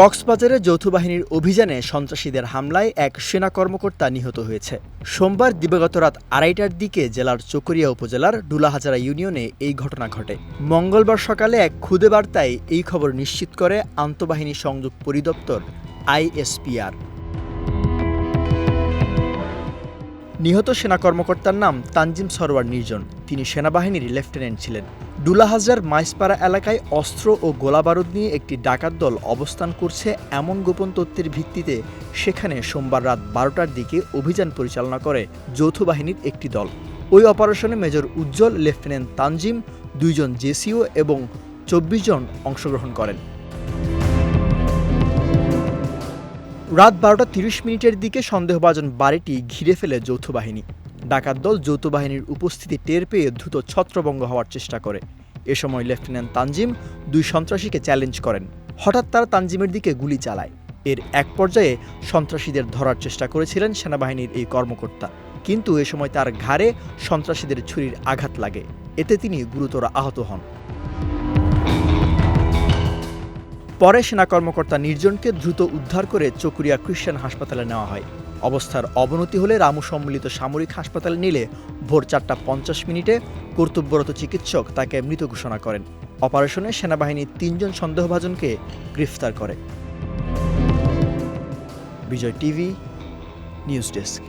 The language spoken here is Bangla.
কক্সবাজারে যৌথ বাহিনীর অভিযানে সন্ত্রাসীদের হামলায় এক সেনা কর্মকর্তা নিহত হয়েছে। সোমবার দিবাগত রাত আড়াইটার দিকে জেলার চকরিয়া উপজেলার ডুলাহাজারা ইউনিয়নে এই ঘটনা ঘটে। মঙ্গলবার সকালে এক খুদে বার্তায় এই খবর নিশ্চিত করে আন্তঃবাহিনী সংযোগ পরিদপ্তর আইএসপিআর। নিহত সেনা কর্মকর্তার নাম তানজিম সরোয়ার নির্জন। তিনি সেনাবাহিনীর লেফটেন্যান্ট ছিলেন। ডুলাহাজার মাইসপাড়া এলাকায় অস্ত্র ও গোলাবারুদ নিয়ে একটি ডাকাত দল অবস্থান করছে এমন গোপন তথ্যের ভিত্তিতে সেখানে সোমবার রাত বারোটার দিকে অভিযান পরিচালনা করে যৌথ বাহিনীর একটি দল। ওই অপারেশনে মেজর উজ্জ্বল, লেফটেন্যান্ট তানজিম, দুইজন জেসিও এবং চব্বিশ জন অংশগ্রহণ করেন। রাত বারোটা তিরিশ মিনিটের দিকে সন্দেহভাজন বাড়িটি ঘিরে ফেলে যৌথ বাহিনী। ডাকাত দল যৌথ বাহিনীর উপস্থিতি টের পেয়ে দ্রুত ছত্রভঙ্গ হওয়ার চেষ্টা করে। এ সময় লেফটেন্যান্ট তানজিম দুই সন্ত্রাসীকে চ্যালেঞ্জ করেন। হঠাৎ তারা তানজিমের দিকে গুলি চালায়। এর এক পর্যায়ে সন্ত্রাসীদের ধরার চেষ্টা করেছিলেন সেনাবাহিনীর এই কর্মকর্তা। কিন্তু এ সময় তার ঘাড়ে সন্ত্রাসীদের ছুরির আঘাত লাগে। এতে তিনি গুরুতর আহত হন। পরে সেনা কর্মকর্তা নির্জনকে দ্রুত উদ্ধার করে চকুরিয়া খ্রিস্টান হাসপাতালে নেওয়া হয়। অবস্থার অবনতি হলে রামু সম্মিলিত সামরিক হাসপাতালে নিলে ভোর চারটা পঞ্চাশ মিনিটে কর্তব্যরত চিকিৎসক তাকে মৃত ঘোষণা করেন। অপারেশনে সেনাবাহিনীর তিনজন সন্দেহভাজনকে গ্রেফতার করে। Bijoy TV, news desk.